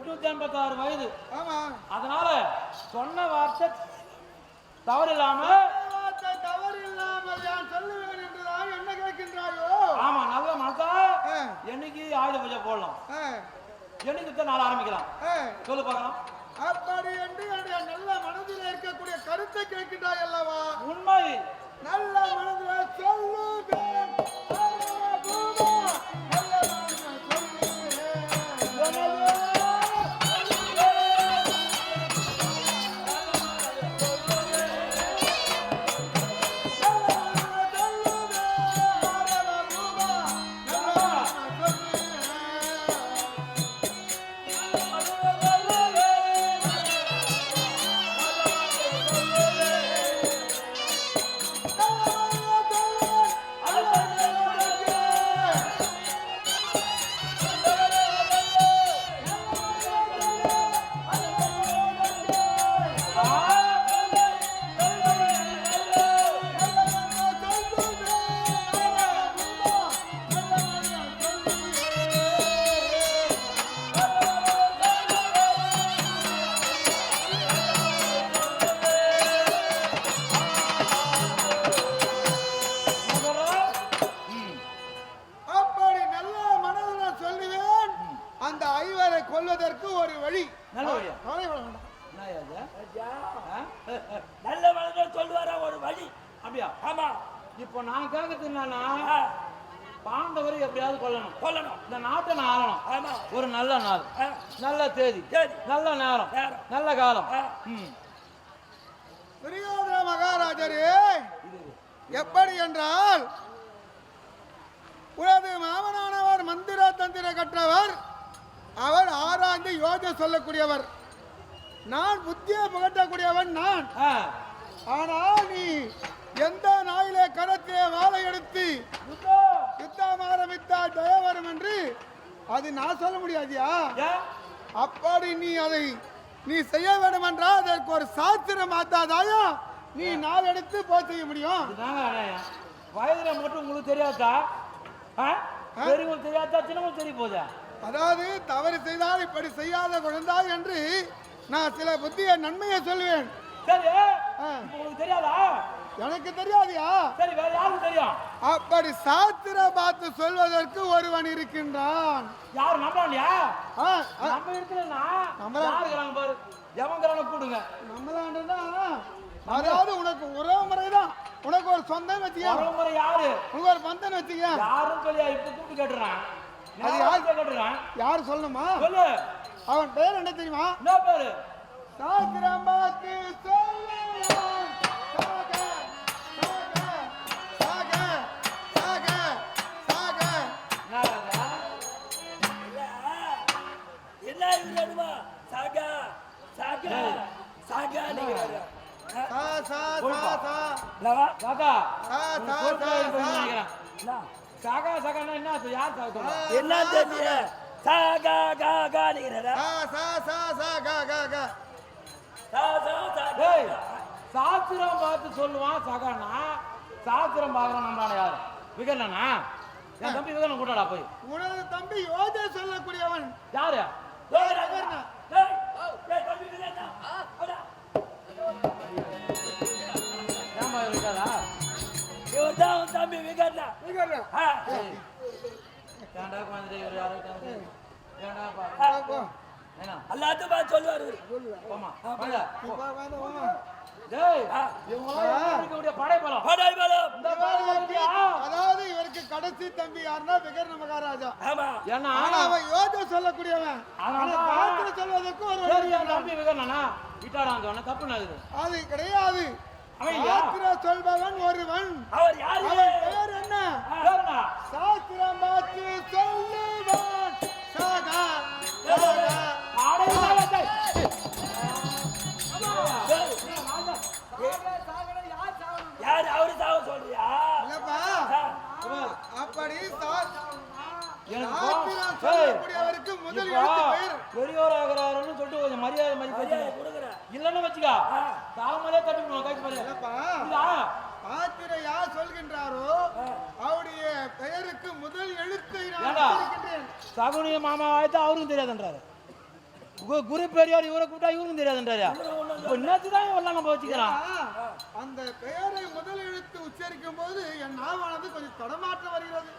எட்நூத்தி ஐம்பத்தாறு வயது. ஆமா. அதனால சொன்ன வார்த்தை தவறு இல்லாம தவறு இல்லாமல் சொல்லுவேன் என்றுதான் என்ன கேட்கின்றாயோ? ஆமா நல்ல மனசா என்னைக்கு ஆயுத பூஜை போடலாம். என்னைக்கு நாள் ஆரம்பிக்கலாம். சொல்லு பார்க்கலாம். அப்படி என்று என்னுடைய நல்ல மனதில் இருக்கக்கூடிய கருத்தை கேட்கின்றாய் அல்லவா? உண்மை. நல்ல மனதில் சொல்லுவேன் அப்படியா? ஆமா. இப்போ நான் கேட்கறது என்னன்னா பாண்டவரை எப்படியாவது கொல்லணும். கொல்லணும். இந்த நாட்டை நான் ஆளணும் ஆமா. ஒரு நல்ல நாள் நல்ல தேதி. நல்ல நேரம். நல்ல காலம். துரியோதன மகாராஜரே எப்படி என்றால் உனது மாமனானவர் மந்திர தந்திர கற்றவர் அவர் ஆராய்ந்து யோஜனை சொல்லக்கூடியவர். நான் புத்தியை புகட்டக்கூடியவன் நான். ஆ. ஆனால் நீ எந்த நாயிலே கரத்திலே வாழை எடுத்து யுத்தம். ஆரம்பித்தால் ஜெயம் வரும் என்று அது நான் சொல்ல முடியாதியா? அப்படி நீ அதை நீ செய்ய வேண்டும் என்றால் அதற்கு ஒரு சாஸ்திரம் மாத்தாதாயா? நீ நாள் எடுத்து போய் செய்ய முடியும். வயதுல மட்டும் உங்களுக்கு தெரியாதா? பெரியவங்களுக்கு தெரியாதா? சின்னவங்களுக்கு தெரிய போதா? அதாவது தவறு செய்தால் இப்படி செய்யாத குழந்தாய் என்று நான் சில புத்திய நன்மையை சொல்வேன். சரி உங்களுக்கு தெரியாதா? எனக்கு தெரியாதியா? சரி வேற யாருக்கு தெரியும் அப்படி சாஸ்திர பார்த்து சொல்வதற்கு ஒருவன் இருக்கின்றான். யார் நம்பலையா நம்ம இருக்கிறனா நம்பலாம். யாரு இருக்கிறாங்க பாரு? எவங்கிறாங்க கூடுங்க. நம்மளாண்டா அதாவது உனக்கு உறவு முறைதான் உனக்கு ஒரு சொந்தம் வச்சுக்க. வரவங்க யாரு? உனக்கு ஒரு பந்தன் வச்சுக்க. யாரும் சொல்லியா? இப்ப கூப்பிட்டு கேட்டுறான். அது யார்? கேட்டுறான். யார் சொல்லணுமா? சொல்லு. அவன் பேர் என்ன தெரியுமா? என்ன பேரு? சாஸ்திரம் பார்த்து என்ன? சாகா சாகான்னா என்ன அர்த்தம்? யார் சாக சொல்றா? என்ன தெரியல சாகா கா கா நீங்கிறாரா சா, சா, சா, சா, கா, கா, கா. சா சா சா டேய் சாஸ்திரம் பார்த்து சொல்லுவான் சகானா சாஸ்திரம் பார்க்கறான் நம்பான யாரு? விகடனா? என் தம்பி விகடன் கூட்டாடா போய். உனது தம்பி யோஜனை சொல்லக்கூடியவன். யாரு? தம்பி விளையாட்டா. ஆ, ஏன்டா குழந்தை இவர் ஏன்டா பா எல்லாத்தையும் சொல்லுவாரு இவரு. போமா போமா அதாவது இவருக்கு கடைசி தம்பி யாருன்னா விகர்ண மகாராஜா ஆமா. ஏன்னா? ஆனா அவன் யோஜனை சொல்லக்கூடியவன். சொல்வதற்கு ஒரு. தம்பி விட்டாடான்னு சொன்ன தப்பு நடக்குது அது கிடையாது. பெரியோர் ஆகிறாருன்னு சொல்லிட்டு கொஞ்சம் மரியாதை மதிப்பு மரியாதை இல்லைன்னு வச்சுக்கா. தாமலே இல்லப்பா. இல்லா சாஸ்திரம் யார் சொல்கின்றாரோ அவருடைய பெயருக்கு முதல் எழுத்தை. சகுனிய மாமா ஆயிட்டு அவருக்கும் தெரியாதுன்றாரு. கு- குரு பெரியார் இவரை கூப்பிட்டா இவருக்கும் தெரியாதுன்றாரு. இப்போ நேற்று தான் இவரெல்லாம் நம்ம வச்சுக்கிறோம். ஆ, அந்த பெயரை முதல் எழுத்து உச்சரிக்கும் போது என் நாவானது கொஞ்சம் தடமாற்றம் வருகிறது.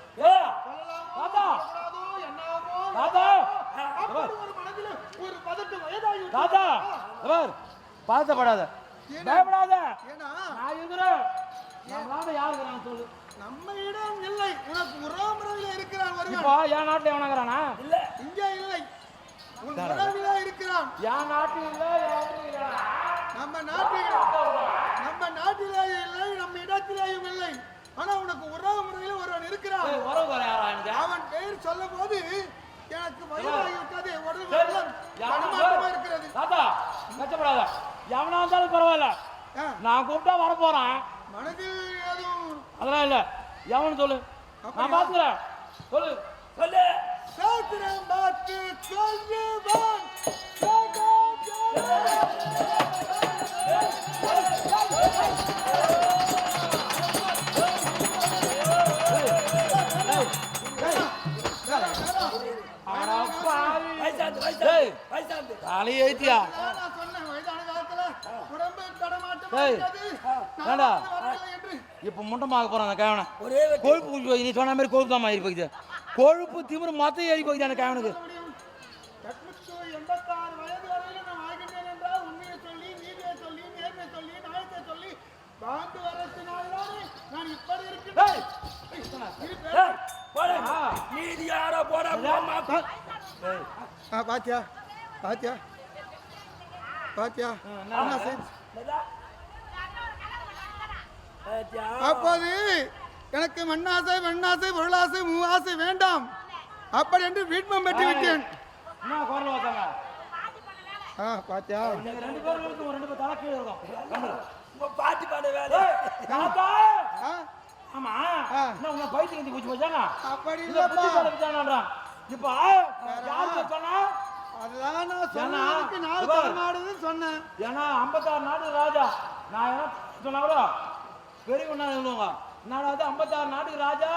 ஒரு மனதில் ஒரு பதட்டம் வயதாகி. தாத்தா பாதப்படாத பயப்படாத. ஏன்னா நான் இருக்கிறேன். நம்மளால யார் இருக்கிறான்னு சொல்லு. நம்மிடம் இல்லை. உனக்கு உறவுமுறையில் இருக்கிறான் இப்போ என் நாட்டில் எவனாங்கிறானா இல்ல இங்கே இல்லை. உன் உறவிலே இருக்கிறான். என் நாட்டில் இல்லை நாட்டில். நம்ம நாட்டில் நம்ம நாட்டிலேயே இல்லை நம்ம இடத்திலேயும் இல்லை. ஆனா உனக்கு உறவு முறையில் ஒருவன் இருக்கிறான். அவன் பெயர் சொல்லும் போது எனக்கு வயதாகி விட்டது உடல் இருக்கிறது. தாத்தா கஷ்டப்படாத. எவனா இருந்தாலும் பரவாயில்ல. நான் கூப்பிட்டா வர போறேன் மனதில் எதுவும் அதெல்லாம் இல்ல. எவனு சொல்லு. நான் பாத்துக்கிறேன். சொல்லு. சொல்லு. சாத்திரம் பார்த்து சொல்லுவான். தலையை ஏத்தியா ஏண்டா? இப்ப முண்டமாக போறான் கொழுப்பு நீ சொன்ன மாதிரி கொழுப்பு தான் ஏறி போகுது கொழுப்பு திமிரு மொத்தம் ஏறி போகுது அந்த கேவனுக்கு சொல்ல முடியும். எட்நூற்று எண்பத்தாறு வயது வரையிலும் நான் வாழ்கின்றேன் என்றால் உண்மையை சொல்லி நீதியை சொல்லி நேர்மை சொல்லி நியாயத்தை சொல்லி வாழ்ந்து வரத்தினால்தானே நான் இப்படி டேய். இருக்கின்றேன் இரு ஏய், பேர். போடா. ஆ. நீதி யாரோ போடா பாத்தியா? பாத்தியா? பாத்தியா? என்ன செஞ்சு? அப்போது எனக்கு மண்ணாசை வெண்ணாசை பொருளாசை மூவாசை வேண்டாம். அப்படி என்று வீட்மம் பெற்று விட்டேன். பாத்தியா? ரெண்டு பேரும் ரெண்டு பேர் தலை கீழே இருக்கும் கம்முனு. உங்க பாட்டி பாட வேலை தாத்தா ஆ, ஆமா ஆ. என்ன உங்க பைத்தியம் கஞ்சி குச்சி போச்சாங்க அப்படி இல்ல புத்தி இப்ப யாருக்கு சொன்னா? அதெல்லாம் நான் நாலு. தலைமாடுதுன்னு சொன்னேன். ஏன்னா ஐம்பத்தாறு நாடு ராஜா. நான் என்ன சொன்னா கூட பெரியவனா சொல்லுவாங்க? நான் வந்து ஐம்பத்தாறு நாட்டுக்கு ராஜா?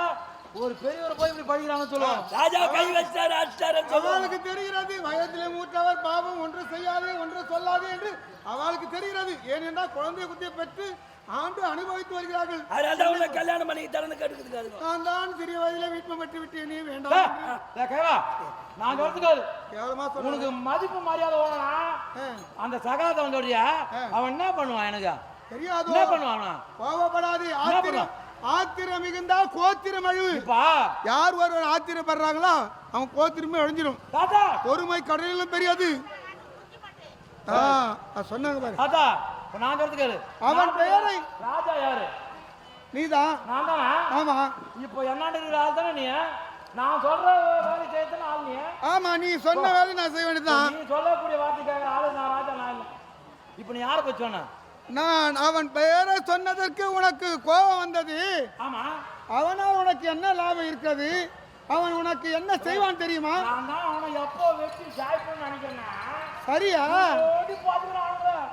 ஒரு பெரியவர் போய் இப்படி படிக்கிறாங்கன்னு சொல்லுவாங்க. ராஜா கை வச்சிட்டாரு அடிச்சிட்டாருன்னு சொல்லுவாங்க. அவளுக்கு தெரிகிறது வயதிலே மூத்தவர் பாவம் ஒன்று செய்யாது ஒன்று சொல்லாது என்று அவளுக்கு தெரிகிறது. ஏனென்றால் குழந்தை குத்தியை பெற்று ஆண்டு அனுபவித்து வருகிறார்கள். அதனால உன்னை கல்யாணம் பண்ணி தரன்னு கேட்டுக்கிட்டு அதுங்க நான் தான் சிறிய வயதிலே வீட்மம் பெற்று விட்டேனே. டேய், வேண்டாம். கேவா நான் கேவலமா சொன்னேன் உனக்கு மதிப்பு மரியாதை ஓடனா அந்த சகாத வந்தோடியா. அவன் என்ன பண்ணுவான் எனக்கு? தெரியாதோ? என்ன பண்ணுவான்? கோபப்படாது ஆத்திரம் ஆத்திரம் மிகுந்தால் கோத்திரம் அழிவு. யார் ஒருவர் ஆத்திரப்படுறாங்களோ அவன் கோத்திரமே அழிஞ்சிடும் தாத்தா. பொறுமை கடலிலும் அது சொன்னாங்க பாரு. நான் சொல்றது கேளு. அவன் பெயரை ராஜா யாரு? நீதான். நான் தானே? ஆமா. இப்போ என்னாண்டு இருக்கிற ஆள் தானே நீ? நான் சொல்ற வேலை செய்யத்தானே ஆள் நீ. ஆமா நீ சொன்ன வேலை நான் செய்ய வேண்டியதுதான். நீ சொல்லக்கூடிய வார்த்தை கேட்கிற ஆளு நான் ராஜா நான் இல்லை. இப்போ நீ யாரை சொன்ன? நான் அவன் பெயரை சொன்னதற்கு உனக்கு கோபம் வந்தது. ஆமா. அவனால் உனக்கு என்ன லாபம் இருக்கிறது? அவன் உனக்கு என்ன செய்வான் தெரியுமா? சரியா?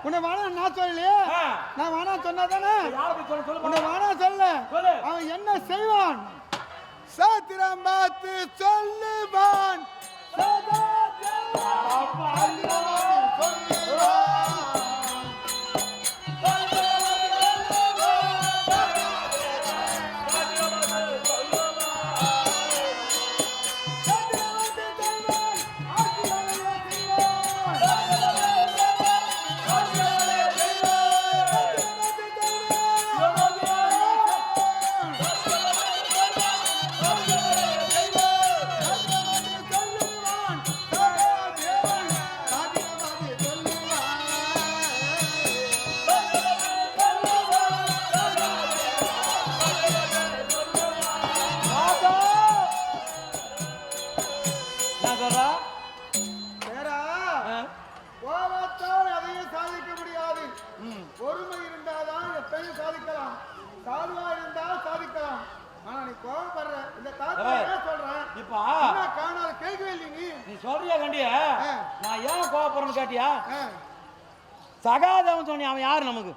உன்னை வேணா நான் சொல்லலையே? நான் வேணா சொன்னாதானே? சொல்ல சொல்லு உன்னை. வேணா சொல்ல சொல்லு. அவன் என்ன செய்வான்? சாத்திரம் பார்த்து சொல்லுவான். அப்பா, கோபத்தால் அதையும் சாதிக்க முடியாது. பொறுமை இருந்தாதான் எப்பயும் சாதிக்கலாம் சாதுவா இருந்தால் சாதிக்கலாம் ஆனா நீ கோபப்படுற இந்த தாத்தா. என்ன சொல்றேன் இப்போ காணாத கேட்கவே இல்லை நீ நீ சொல்றியா கண்டிய. நான் ஏன் கோவப்படுறேன்னு கேட்டியா. சகாதவன் சொன்னி அவன் யாரு நமக்கு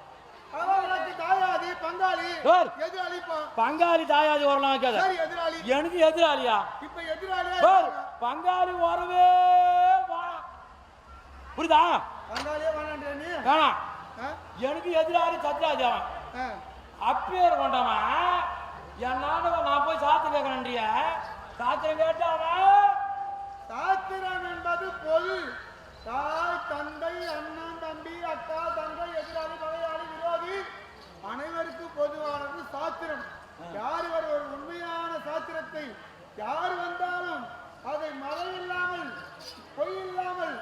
பங்காளி. எதிராளி தாயாதி வரலாம் எதிராளி எனக்கு எதிராளியா இப்ப இருக்காங்க. பங்காளி வரவே புரியுதா? வேணாம். எனக்கு எதிராக சத்ராஜாவன் அப்பேர் கொண்டவன் என்னால நான் போய் சாத்திரம் கேட்கணுன்றிய சாத்திரம் கேட்டாவன் சாத்திரம் என்பது பொது தாய் தந்தை அண்ணன் தம்பி அக்கா தங்கை எதிராளி மலையாளி விரோதி அனைவருக்கும் பொதுவானது சாத்திரம். யார் ஒரு உண்மையான சாத்திரத்தை? யார் வந்தாலும் அதை மழை இல்லாமல் பொய் இல்லாமல்